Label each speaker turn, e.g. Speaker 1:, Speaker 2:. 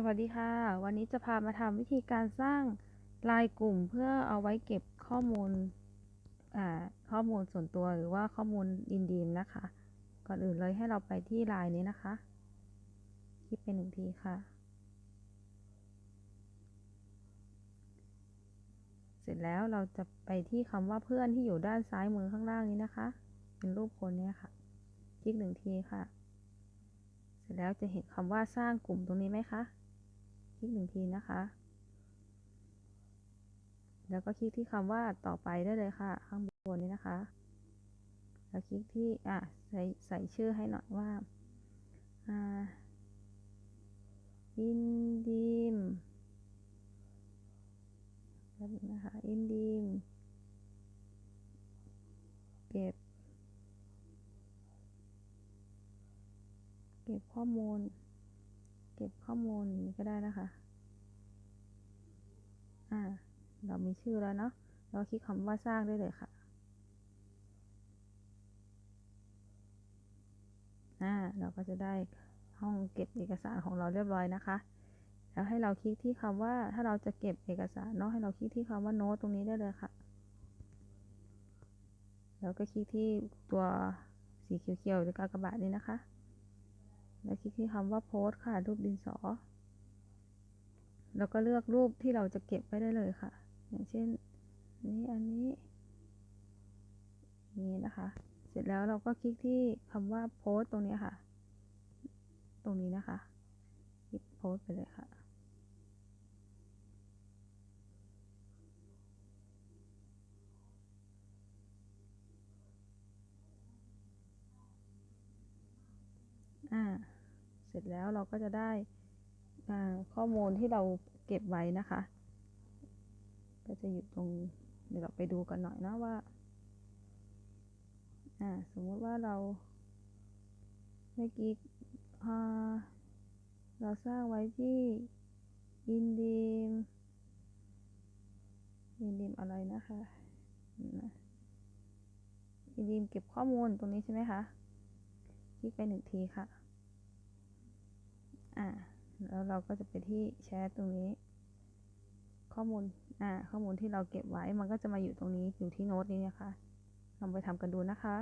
Speaker 1: สวัสดีค่ะ วันนี้จะพามาทำวิธีการสร้างลน์กลุ่มเพื่อเอาไว้เก็บข้อมูลข้อมูลส่วนตัวหรือว่าข้อมูลอินดีมนะคะ ก่อนอื่นเลยให้เราไปที่ลน์นี้นะคะคลิกไปหนึ่งทีค่ะ เสร็จแล้วเราจะไปที่คำว่าเพื่อนที่อยู่ด้านซ้ายมือข้างล่างนี้นะคะ เป็นรูปคนเนี้ยค่ะ คลิกหนึ่งทีค่ะ เสร็จแล้วจะเห็นคำว่าสร้างกลุ่มตรงนี้ไหมคะ คลิกหนึ่งทีนะคะ แล้วก็คลิกที่คำว่าต่อไปได้เลยค่ะ ข้างบนนี้นะคะ แล้วคลิกที่อะใส่ใส่ชื่อให้หน่อยว่าอ่าอินดีมแล้วนะคะ อินดีม เก็บ เก็บข้อมูล เก็บข้อมูลนี้ก็ได้นะคะ อ่า เรามีชื่อแล้วเนาะ เราคลิกคำว่าสร้างได้เลยค่ะอ่า เราก็จะได้ห้องเก็บเอกสารของเราเรียบร้อยนะคะ แล้วให้เราคลิกที่คำว่า ถ้าเราจะเก็บเอกสารเนาะ ให้เราคลิกที่คำว่าโน้ตตรงนี้ได้เลยค่ะ แล้วก็คลิกที่ตัวสีเขียวๆหรือกากบาทนี้นะคะ แล้วคลิกที่คำว่าโพสค่ะ รูปดินสอ แล้วก็เลือกรูปที่เราจะเก็บไว้ได้เลยค่ะ อย่างเช่นนี้อันนี้นี้นะคะ เสร็จแล้วเราก็คลิกที่คำว่าโพสตรงนี้ค่ะ ตรงนี้นะคะคลิกโพสไปเลยค่ะอ่า ร็จแล้วเราก็จะได้ข้อมูลที่เราเก็บไว้นะคะ ก็จะอยู่ตรงเดี๋ยวเราไปดูกันหน่อยนะว่าสมมติว่าเราเมื่อกี้เราสร้างไว้ที่อินดีมอินดีมอะไรนะคะอินดีมเก็บข้อมูลตรงนี้ใช่ไหมคะ คลิกไปหนึ่งทีค่ะ อ่าแล้วเราก็จะไปที่แชทตรงนี้ ข้อมูลอ่าข้อมูลที่เราเก็บไว้มันก็จะมาอยู่ตรงนี้อยู่ที่โน้ตนี้นะคะลองไปทำกันดูนะคะ